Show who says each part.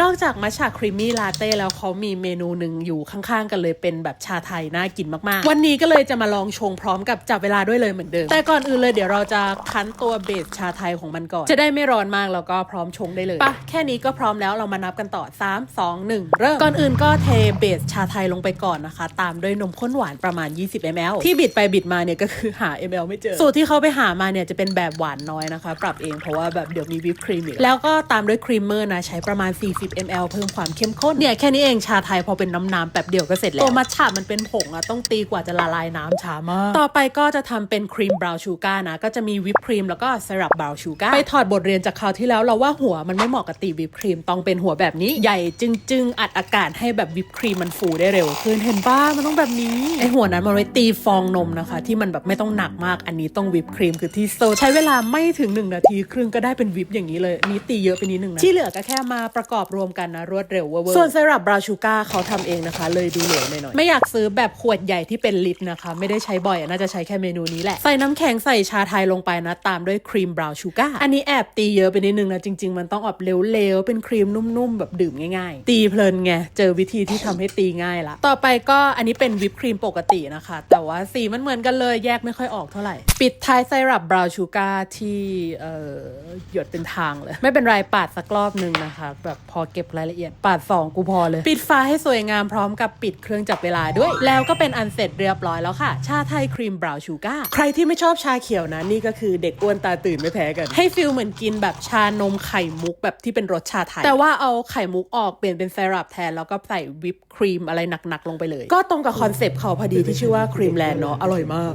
Speaker 1: นอกจากมัชชาครีมมี่ลาเต้แล้วเขามีเมนูหนึ่งอยู่ข้างๆ กันเลยเป็นแบบชาไทยน่ากินมากๆ วันนี้ก็เลยจะมาลองชงพร้อมกับจับเวลาด้วยเลยเหมือนเดิม แต่ก่อนอื่นเลยเดี๋ยวเราจะคั้นตัวเบสชาไทยของมันก่อน จะได้ไม่ร้อนมากแล้วก็พร้อมชงได้เลยปะแค่นี้ก็พร้อมแล้วเรามานับกันต่อ 3 2 1 เริ่ม ก่อนอื่นก็เทเบสชาไทยลงไปก่อนนะคะ ตามด้วยนมข้นหวานประมาณ 20 ml ที่บิดไปบิดมาเนี่ยก็คือหา ml ไม่เจอ สูตรที่เขาไปหามาเนี่ยจะเป็นแบบหวานน้อยนะคะ ปรับเองเพราะว่าแบบเดี๋ยวมีวิปครีมอีกแล้วก็ตามด้วยครีมเมอร์นะใช้ประมาณ40 ml เพิ่มความเข้มข้น เนี่ยแค่นี้เองชาไทยพอเป็นน้ำๆแบบเดียวก็เสร็จแล้วตัวมัทฉะมันเป็นผงอะต้องตีกว่าจะละลายน้ำช้ามาก ต่อไปก็จะทำเป็นครีมบราวน์ชูการ์นะ ก็จะมีวิปครีมแล้วก็ไซรัปบราวน์ชูการ์ไปถอดบทเรียนจากคราวที่แล้วเราว่าหัวมันไม่เหมาะกับตีวิปครีมต้องเป็นหัวแบบนี้ใหญ่จึงๆอัดอากาศให้แบบวิปครีมมันฟูได้เร็วขึ้นเห็นป้ามันต้องแบบนี้ไอหัวนั้นมันไว้ตีฟองนมนะคะ ที่มันแบบไม่ต้องหนักมากอันนี้ต้องวิปครีมคือที่สุดใช้เวลาไม่ถึง1นาทีครึ่งก็ได้เป็นวิปอย่างนี้เลยอันนี้ตีเยอะไปนิดนึงนะที่เหลือก็แค่มาประกอบรวมกันนะรวดเร็วเวอร์ส่วนไซรัปบราวน์ชูการ์เขาทำเองนะคะ เลยดูเหลวหน่อยๆไม่อยากซื้อแบบขวดใหญ่ที่เป็นลิตรนะคะ ไม่ได้ใช้บ่อยอะน่าจะใช้แค่เมนูนี้แหละ ใส่น้ำแข็งใส่ชาไทยลงไปนะ ตามด้วยครีมบราวน์ชูการ์อันนี้แอบตีเยอะไปนิดนึงนะจริง ๆ มันต้องออกเหลวๆเป็นครีมนุ่มๆแบบดื่มง่าย ๆ ตีเพลินไงเจอวิธีที่ทำให้ตีง่ายละต่อไปก็อันนี้เป็นวิปครีมปกตินะคะ แต่ว่าสีมันเหมือนกันเลยแยกไม่ค่อยออกเท่าไหร่ ปิดท้ายไซรัปบราวน์ชูการ์ที่เอ่อหยดเป็นทางเลย ไม่เป็นไรปาดสักรอบหนึ่งนะคะ แบบพอเก็บรายละเอียด ปาดสองกูพอเลย ปิดฟ้าให้สวยงามพร้อมกับปิดเครื่องจับเวลาด้วย แล้วก็เป็นอันเสร็จเรียบร้อยแล้วค่ะ ชาไทยครีมบราวน์ชูการ์ใครที่ไม่ชอบชาเขียวนะนี่ก็คือเด็กอ้วนตาตื่นไม่แพ้กัน ให้ฟิลเหมือนกินแบบชานมไข่มุกแบบที่เป็นรสชาไทย แต่ว่าเอาไข่มุกออกเปลี่ยนเป็นไซรัปแทนแล้วก็ใส่วิปครีมอะไรหนักๆลงไปเลย ก็ตรงกับคอนเซปต์เขาพอดีที่ชื่อว่าครีมแลนด์เนาะอร่อยมาก